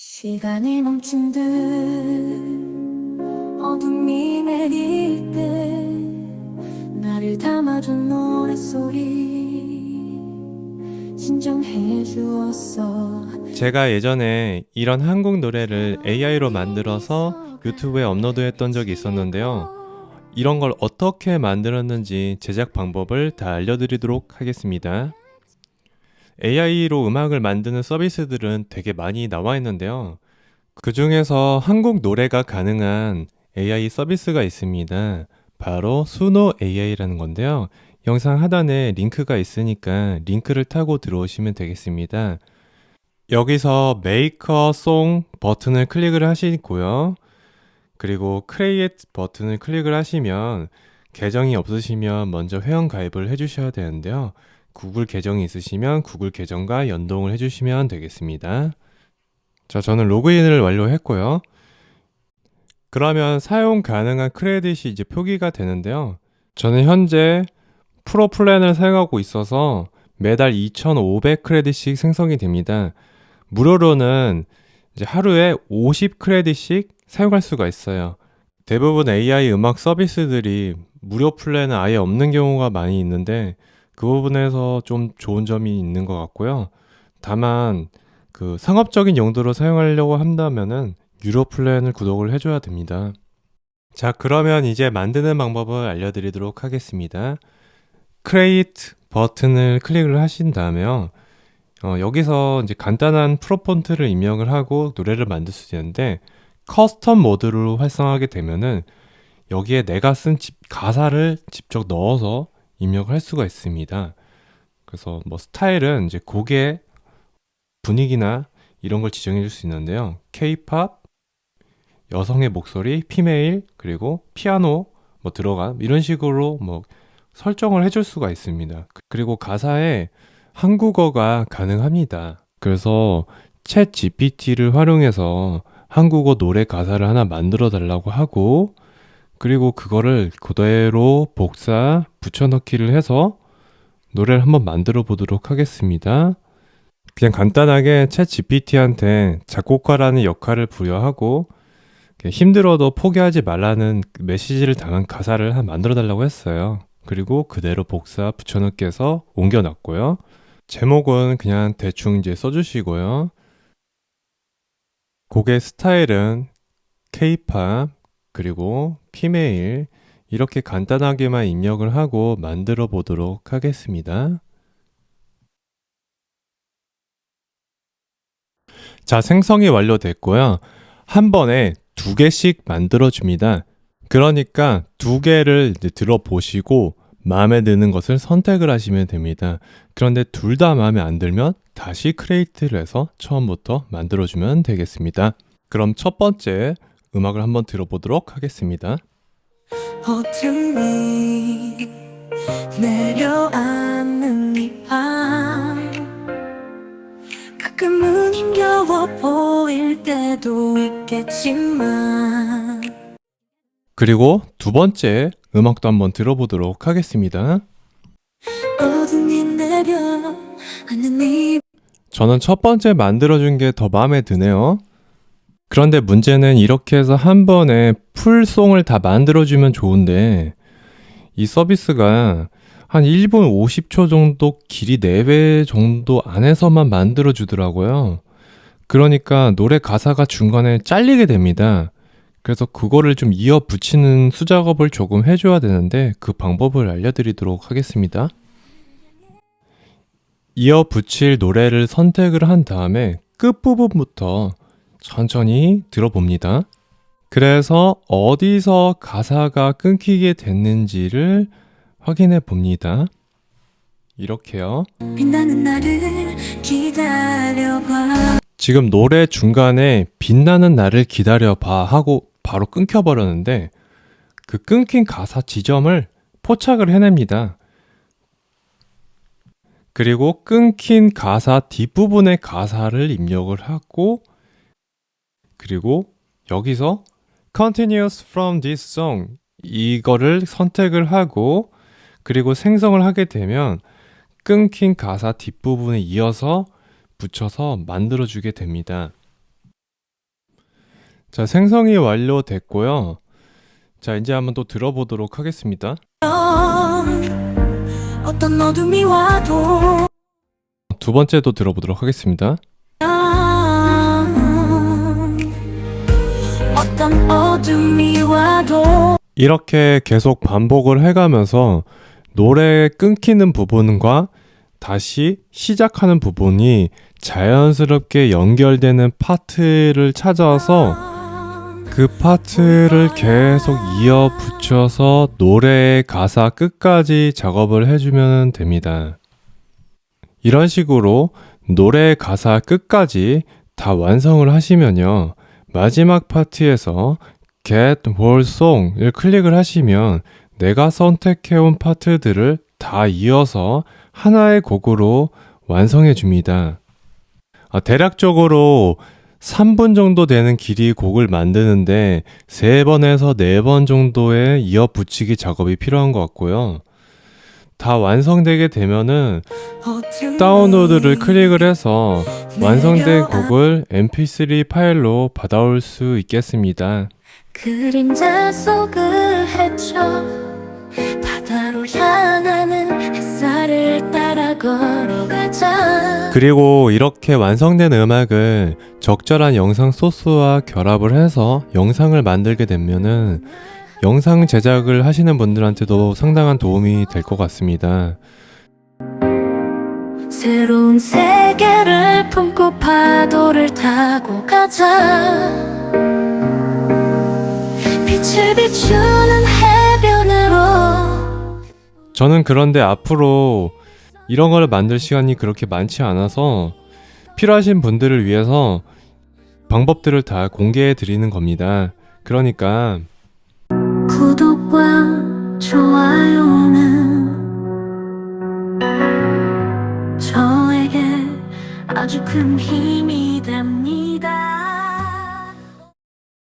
시간이 멈춘 듯 어둠이 내릴 때 나를 담아준 노랫소리 진정해 주었어 제가 예전에 이런 한국 노래를 AI로 만들어서 유튜브에 업로드했던 적이 있었는데요. 이런 걸 어떻게 만들었는지 제작 방법을 다 알려드리도록 하겠습니다. AI로 음악을 만드는 서비스들은 되게 많이 나와 있는데요. 그 중에서 한국 노래가 가능한 AI 서비스가 있습니다. 바로 수노 AI라는 건데요. 영상 하단에 링크가 있으니까 링크를 타고 들어오시면 되겠습니다. 여기서 메이커 송 버튼을 클릭을 하시고요. 그리고 크리에이트 버튼을 클릭을 하시면 계정이 없으시면 먼저 회원 가입을 해주셔야 되는데요. 구글 계정이 있으시면 구글 계정과 연동을 해주시면 되겠습니다. 자, 저는 로그인을 완료했고요. 그러면 사용 가능한 크레딧이 이제 표기가 되는데요. 저는 현재 프로 플랜을 사용하고 있어서 매달 2,500 크레딧씩 생성이 됩니다. 무료로는 이제 하루에 50 크레딧씩 사용할 수가 있어요. 대부분 AI 음악 서비스들이 무료 플랜은 아예 없는 경우가 많이 있는데 그 부분에서 좀 좋은 점이 있는 것 같고요. 다만 그 상업적인 용도로 사용하려고 한다면은 유료 플랜을 구독을 해줘야 됩니다. 자, 그러면 이제 만드는 방법을 알려드리도록 하겠습니다. 크레이트 버튼을 클릭을 하신 다음에요. 어, 여기서 이제 간단한 프로폰트를 입력을 하고 노래를 만들 수 있는데 커스텀 모드로 활성화하게 되면은 여기에 내가 쓴 집- 가사를 직접 넣어서 입력을 할 수가 있습니다. 그래서 뭐 스타일은 이제 곡의 분위기나 이런 걸 지정해 줄 수 있는데요. K-팝, 여성의 목소리, 피메일, 그리고 피아노 뭐 들어간 이런 식으로 뭐 설정을 해줄 수가 있습니다. 그리고 가사에 한국어가 가능합니다. 그래서 챗 GPT를 활용해서 한국어 노래 가사를 하나 만들어 달라고 하고 그리고 그거를 그대로 복사 붙여넣기를 해서 노래를 한번 만들어 보도록 하겠습니다. 그냥 간단하게 챗 GPT한테 작곡가라는 역할을 부여하고 힘들어도 포기하지 말라는 메시지를 담은 가사를 한 만들어 달라고 했어요. 그리고 그대로 복사 붙여넣기 해서 옮겨놨고요. 제목은 그냥 대충 이제 써주시고요. 곡의 스타일은 K-팝 그리고 피메일 이렇게 간단하게만 입력을 하고 만들어 보도록 하겠습니다. 자, 생성이 완료됐고요. 한 번에 두 개씩 만들어 줍니다. 그러니까 두 개를 들어보시고 마음에 드는 것을 선택을 하시면 됩니다. 그런데 둘 다 마음에 안 들면 다시 크레이트를 해서 처음부터 만들어 주면 되겠습니다. 그럼 첫 번째 음악을 한번 들어보도록 하겠습니다. 어둠이 내려앉는 이밤 가끔은 힘겨워 보일 때도 있겠지만 그리고 두 번째 음악도 한번 들어보도록 하겠습니다. 어둠이 내려 앉는 이 저는 첫 번째 만들어준 게 더 마음에 드네요. 그런데 문제는 이렇게 해서 한 번에 풀송을 다 만들어주면 좋은데 이 서비스가 한 1분 50초 정도 길이 내외 정도 안에서만 만들어주더라고요. 그러니까 노래 가사가 중간에 잘리게 됩니다. 그래서 그거를 좀 이어 붙이는 수작업을 조금 해줘야 되는데 그 방법을 알려드리도록 하겠습니다. 이어 붙일 노래를 선택을 한 다음에 끝부분부터 천천히 들어봅니다. 그래서 어디서 가사가 끊기게 됐는지를 확인해 봅니다. 이렇게요. 지금 노래 중간에 빛나는 날을 기다려봐 하고 바로 끊겨버렸는데 그 끊긴 가사 지점을 포착을 해냅니다. 그리고 끊긴 가사 뒷부분의 가사를 입력을 하고 그리고 여기서 continuous from this song 이거를 선택을 하고 그리고 생성을 하게 되면 끊긴 가사 뒷부분에 이어서 붙여서 만들어 주게 됩니다. 자, 생성이 완료됐고요. 자, 이제 한번 또 들어보도록 하겠습니다. 두 번째도 들어보도록 하겠습니다. 이렇게 계속 반복을 해가면서 노래 끊기는 부분과 다시 시작하는 부분이 자연스럽게 연결되는 파트를 찾아서 그 파트를 계속 이어 붙여서 노래의 가사 끝까지 작업을 해주면 됩니다. 이런 식으로 노래의 가사 끝까지 다 완성을 하시면요. 마지막 파트에서 Get Whole Song을 클릭을 하시면 내가 선택해온 파트들을 다 이어서 하나의 곡으로 완성해 줍니다. 아, 대략적으로 3분 정도 되는 길이 곡을 만드는데 3번에서 4번 정도의 이어 붙이기 작업이 필요한 것 같고요. 다 완성되게 되면은 다운로드를 클릭을 해서 완성된 곡을 mp3 파일로 받아올 수 있겠습니다. 그림자 속을 헤쳐 바다로 향하는 햇살을 따라 걸어가자 그리고 이렇게 완성된 음악을 적절한 영상 소스와 결합을 해서 영상을 만들게 되면은 영상 제작을 하시는 분들한테도 상당한 도움이 될 것 같습니다. 새로운 세계를 품고 파도를 타고 가자 빛을 비추는 해변으로 저는 그런데 앞으로 이런 걸 만들 시간이 그렇게 많지 않아서 필요하신 분들을 위해서 방법들을 다 공개해 드리는 겁니다. 그러니까 구독과 좋아요는 저에게 아주 큰 힘이 됩니다